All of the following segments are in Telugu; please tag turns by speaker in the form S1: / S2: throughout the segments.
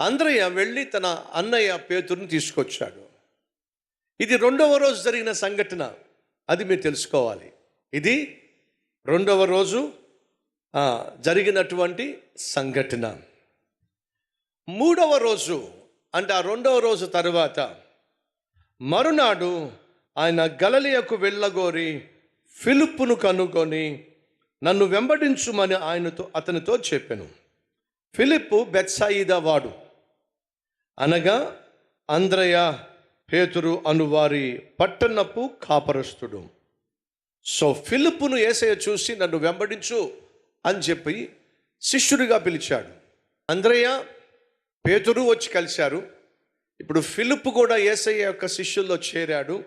S1: అంద్రయ్య వెళ్ళి తన అన్నయ్య పేతురుని తీసుకొచ్చాడు. ఇది రెండవ రోజు జరిగిన సంఘటన. అది మీరు తెలుసుకోవాలి. ఇది రెండవ రోజు జరిగినటువంటి సంఘటన. మూడవ రోజు అంటే ఆ రెండవ రోజు తరువాత మరునాడు ఆయన గలలియకు వెళ్ళగోరి ఫిలిప్పును కనుగొని నన్ను వెంబడించుమని ఆయనతో అతనితో చెప్పాను. ఫిలిప్పు బెత్సాయిదా వాడు అనగా అంద్రయ పేతురు అనువారి పట్టణపు కాపరస్తుడు. సో ఫిలిప్పును ఏసయ చూసి నన్ను వెంబడించు అని చెప్పి శిష్యుడిగా పిలిచాడు. అంద్రయ్య పేతురు వచ్చి కలిశారు. ఇప్పుడు ఫిలిప్ కూడా ఏసయ్య యొక్క శిష్యుల్లో చేరాడు.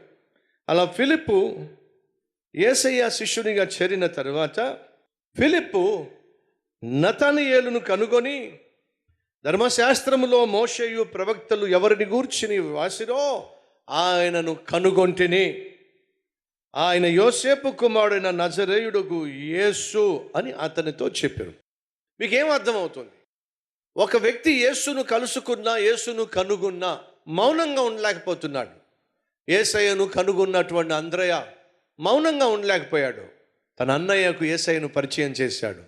S1: అలా ఫిలిప్పు ఏసయ్య శిష్యునిగా చేరిన తర్వాత ఫిలిప్పు నతనియేలును కనుగొని ధర్మశాస్త్రములో మోషయు ప్రవక్తలు ఎవరిని గూర్చి నీవు వాసిరో ఆయనను కనుగొంటిని. ఆయన యోసేపు కుమారుడైన నజరేయుడుకు యేసు అని అతనితో చెప్పారు. మీకేం అర్థమవుతుంది? ఒక వ్యక్తి యేసును కలుసుకున్నా యేసును కనుగొన్నా మౌనంగా ఉండలేకపోతున్నాడు. ఏసయ్యను కనుగొన్నటువంటి అంద్రయ మౌనంగా ఉండలేకపోయాడు. తన అన్నయ్యకు ఏసయ్యను పరిచయం చేశాడు.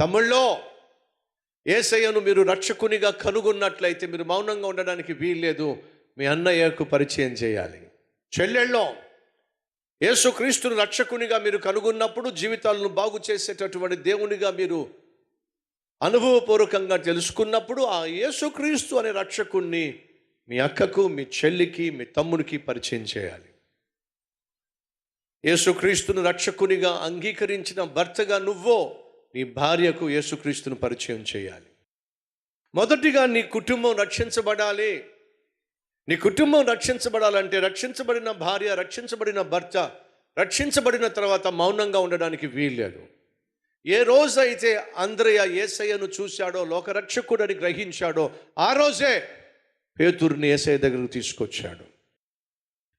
S1: తమిళ్ళో ఏసయ్యను మీరు రక్షకునిగా కనుగొన్నట్లయితే మీరు మౌనంగా ఉండడానికి వీల్లేదు. మీ అన్నయ్యకు పరిచయం చేయాలి. చెల్లెళ్ళం యేసుక్రీస్తును రక్షకునిగా మీరు కనుగొన్నప్పుడు జీవితాలను బాగు చేసేటటువంటి దేవునిగా మీరు అనుభవపూర్వకంగా తెలుసుకున్నప్పుడు ఆ యేసుక్రీస్తు అనే రక్షకుణ్ణి మీ అక్కకు మీ చెల్లికి మీ తమ్మునికి పరిచయం చేయాలి. యేసుక్రీస్తును రక్షకునిగా అంగీకరించిన భర్తగా నువ్వో నీ భార్యకు యేసుక్రీస్తును పరిచయం చేయాలి. మొదటిగా నీ కుటుంబం రక్షించబడాలి. నీ కుటుంబం రక్షించబడాలంటే రక్షించబడిన భార్య రక్షించబడిన భర్త రక్షించబడిన తర్వాత మౌనంగా ఉండడానికి వీల్లేదు. ఏ రోజైతే అంద్రయ ఏసయ్యను చూశాడో లోకరక్షకుడని గ్రహించాడో ఆ రోజే పేతుర్ని ఏసయ్య దగ్గరకు తీసుకొచ్చాడు.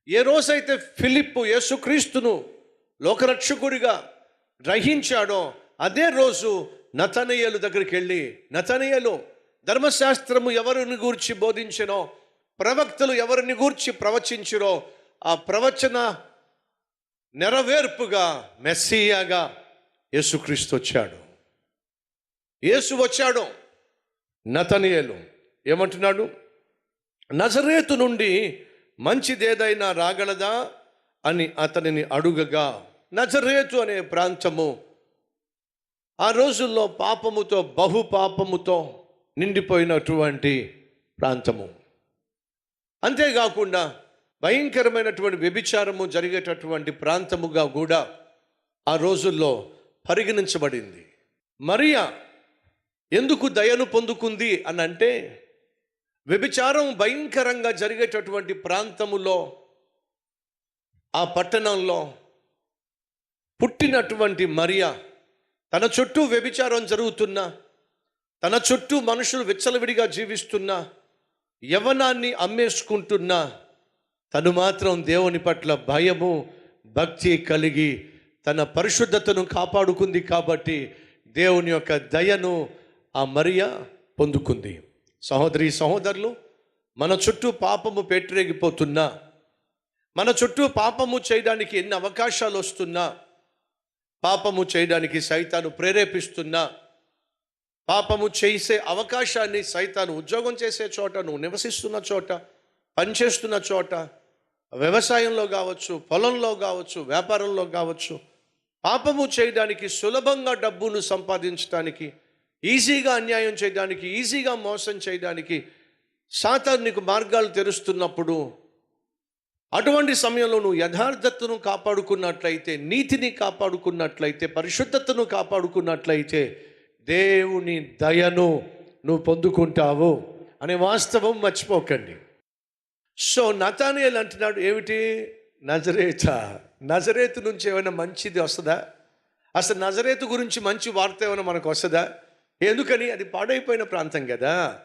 S1: ఏ రోజైతే ఫిలిప్పు యేసుక్రీస్తును లోకరక్షకుడిగా గ్రహించాడో అదే రోజు నతనయ్యలు దగ్గరికి వెళ్ళి నతనయ్యలు ధర్మశాస్త్రము ఎవరిని గూర్చి బోధించినో ప్రవక్తలు ఎవరిని గూర్చి ప్రవచించిరో ఆ ప్రవచన నెరవేర్పుగా మెస్సియాగా యేసుక్రీస్తు వచ్చాడు. యేసు వచ్చాడు. నతనియలు ఏమంటున్నాడు? నజరేతు నుండి మంచిదేదైనా రాగలదా అని అతనిని అడుగగా నజరేతు అనే ప్రాంతము ఆ రోజుల్లో పాపముతో బహు పాపముతో నిండిపోయినటువంటి ప్రాంతము. అంతేకాకుండా భయంకరమైనటువంటి వ్యభిచారము జరిగేటటువంటి ప్రాంతముగా కూడా ఆ రోజుల్లో పరిగణించబడింది. మరియా ఎందుకు దయను పొందుకుంది అని అంటే వ్యభిచారం భయంకరంగా జరిగేటటువంటి ప్రాంతములో ఆ పట్టణంలో పుట్టినటువంటి మరియా తన చుట్టూ వ్యభిచారం జరుగుతున్నా తన చుట్టూ మనుషులు విచ్చలవిడిగా జీవిస్తున్నా యవనాన్ని అమ్మేసుకుంటున్నా తను మాత్రం దేవుని పట్ల భయము భక్తి కలిగి తన పరిశుద్ధతను కాపాడుకుంది కాబట్టి దేవుని యొక్క దయను ఆ మరియ పొందుకుంది. సహోదరి సహోదరులు మన చుట్టూ పాపము పెట్టరేగిపోతున్నా మన చుట్టూ పాపము చేయడానికి ఎన్ని అవకాశాలు వస్తున్నా పాపము చేయడానికి సైతాను ప్రేరేపిస్తున్నా పాపము చేసే అవకాశాన్ని సైతాను ఉద్యోగం చేసే చోట నువ్వు నివసిస్తున్న చోట పనిచేస్తున్న చోట వ్యవసాయంలో కావచ్చు పొలంలో కావచ్చు వ్యాపారంలో కావచ్చు పాపము చేయడానికి సులభంగా డబ్బును సంపాదించడానికి ఈజీగా అన్యాయం చేయడానికి ఈజీగా మోసం చేయడానికి సాతాను నీకు మార్గాలు తెరుస్తున్నప్పుడు అటువంటి సమయంలో నువ్వు యథార్థతను కాపాడుకున్నట్లయితే నీతిని కాపాడుకున్నట్లయితే పరిశుద్ధతను కాపాడుకున్నట్లయితే దేవుని దయను నువ్వు పొందుకుంటావు అనే వాస్తవం మర్చిపోకండి. సో నతానియల్ అంటున్నాడు ఏమిటి? నజరేత నజరేతు నుంచి ఏమైనా మంచిది వస్తుందా? అసలు నజరేతు గురించి మంచి వార్త ఏమైనా మనకు వస్తుందా? ఎందుకని? అది పాడైపోయిన ప్రాంతం కదా.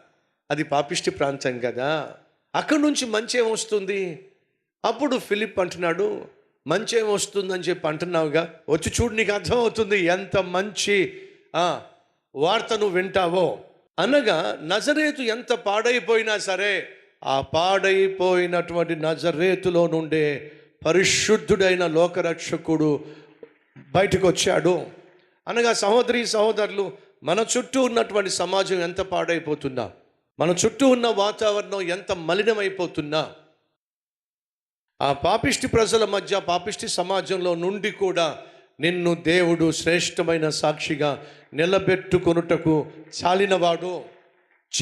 S1: అది పాపిష్టి ప్రాంతం కదా. అక్కడి నుంచి మంచి ఏమొస్తుంది? అప్పుడు ఫిలిప్ అంటున్నాడు మంచి ఏమొస్తుందని చెప్పి అంటున్నావుగా? వచ్చి చూడు నీకు అర్థమవుతుంది ఎంత మంచి వార్తను వార్త నువ్వు వింటావో. అనగా నజరేతు ఎంత పాడైపోయినా సరే ఆ పాడైపోయినటువంటి నజరేతులో నుండే పరిశుద్ధుడైన లోకరక్షకుడు బయటకు వచ్చాడు అనగా సహోదరి సహోదరులు మన చుట్టూ ఉన్నటువంటి సమాజం ఎంత పాడైపోతున్నా? మన చుట్టూ ఉన్న వాతావరణం ఎంత మలినమైపోతున్నా? ఆ పాపిష్టి ప్రజల మధ్య పాపిష్టి సమాజంలో నుండి కూడా నిన్ను దేవుడు శ్రేష్టమైన సాక్షిగా నిలబెట్టుకొనుటకు చాలినవాడు.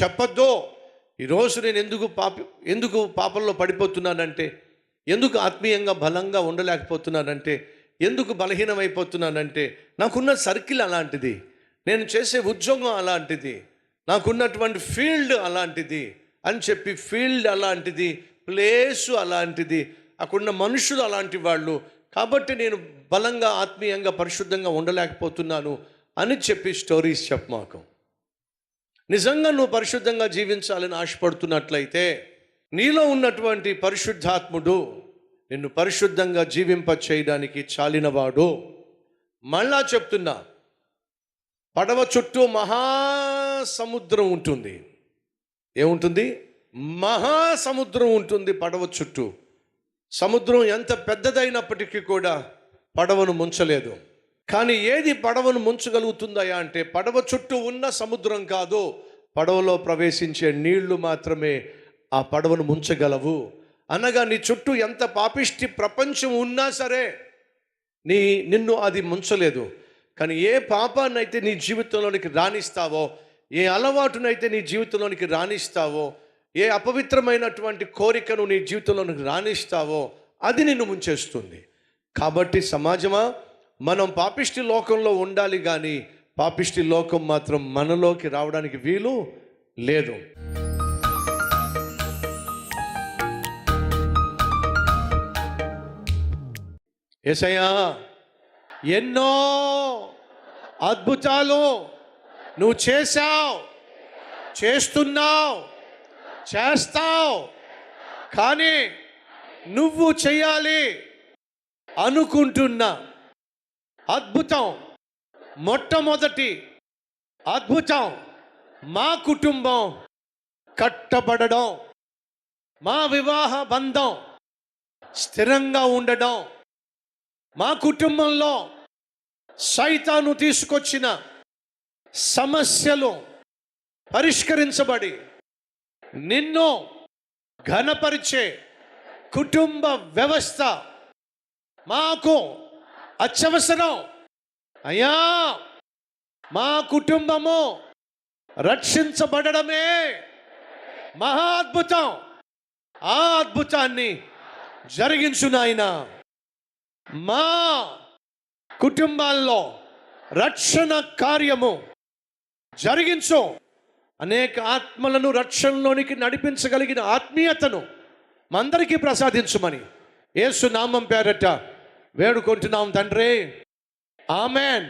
S1: చెప్పద్దో. ఈరోజు నేను ఎందుకు పాపి ఎందుకు పాపంలో పడిపోతున్నానంటే ఎందుకు ఆత్మీయంగా బలంగా ఉండలేకపోతున్నానంటే ఎందుకు బలహీనమైపోతున్నానంటే నాకున్న సర్కిల్ అలాంటిది. నేను చేసే ఉద్యోగం అలాంటిది. నాకున్నటువంటి ఫీల్డ్ అలాంటిది. అని చెప్పి ఫీల్డ్ అలాంటిది ప్లేసు అలాంటిది అక్కడున్న మనుషులు అలాంటి వాళ్ళు. కాబట్టి నేను బలంగా ఆత్మీయంగా పరిశుద్ధంగా ఉండలేకపోతున్నాను అని చెప్పి స్టోరీస్ చెప్పమాకు నిజంగా నువ్వు పరిశుద్ధంగా జీవించాలని ఆశపడుతున్నట్లయితే నీలో ఉన్నటువంటి పరిశుద్ధాత్ముడు నిన్ను పరిశుద్ధంగా జీవింప చేయడానికి చాలినవాడు. మళ్ళా చెప్తున్నా పడవ చుట్టూ మహాసముద్రం ఉంటుంది. ఏముంటుంది? మహాసముద్రం ఉంటుంది పడవ చుట్టూ. సముద్రం ఎంత పెద్దదైనప్పటికీ కూడా పడవను ముంచలేదు. కానీ ఏది పడవను ముంచగలుగుతుందయా అంటే పడవ చుట్టూ ఉన్న సముద్రం కాదు పడవలో ప్రవేశించే నీళ్ళు మాత్రమే ఆ పడవను ముంచగలవు. అనగా నీ చుట్టూ ఎంత పాపిష్టి ప్రపంచం ఉన్నా సరే నీ నిన్ను అది ముంచలేదు. కానీ ఏ పాపాన్నైతే నీ జీవితంలోనికి రాణిస్తావో ఏ అలవాటునైతే నీ జీవితంలోనికి రాణిస్తావో ఏ అపవిత్రమైనటువంటి కోరికను నీ జీవితంలోనికి రాణిస్తావో అది నిన్ను ముంచేస్తుంది. కాబట్టి సమాజమా మనం పాపిష్టి లోకంలో ఉండాలి కానీ పాపిష్టి లోకం మాత్రం మనలోకి రావడానికి వీలు లేదు. ఏసయ్యా ఎన్నో అద్భుతాలు నువ్వు చేశావు చేస్తున్నావు చేస్తావు. కానీ నువ్వు చేయాలి అనుకుంటున్న. అద్భుతం. మొట్టమొదటి అద్భుతం. మా కుటుంబం కట్టబడడం. మా వివాహ బంధం స్థిరంగా ఉండడం. మా కుటుంబంలో సైతాను తీసుకొచ్చిన సమస్యలు పరిష్కరించబడి నిన్ను ఘనపరిచే కుటుంబ వ్యవస్థ మాకు అత్యవసరం. అయ్యా మా కుటుంబము రక్షించబడమే మహా అద్భుతం. ఆ అద్భుతాన్ని జరిగించు నాయన. మా కుటుంబాల్లో రక్షణ కార్యము జరిగించు. అనేక ఆత్మలను రక్షణలోనికి నడిపించగలిగిన ఆత్మీయతను మందరికీ ప్రసాదించుమని యేసు నామం పేరట వేడుకుంటున్నాం తండ్రి. ఆమెన్.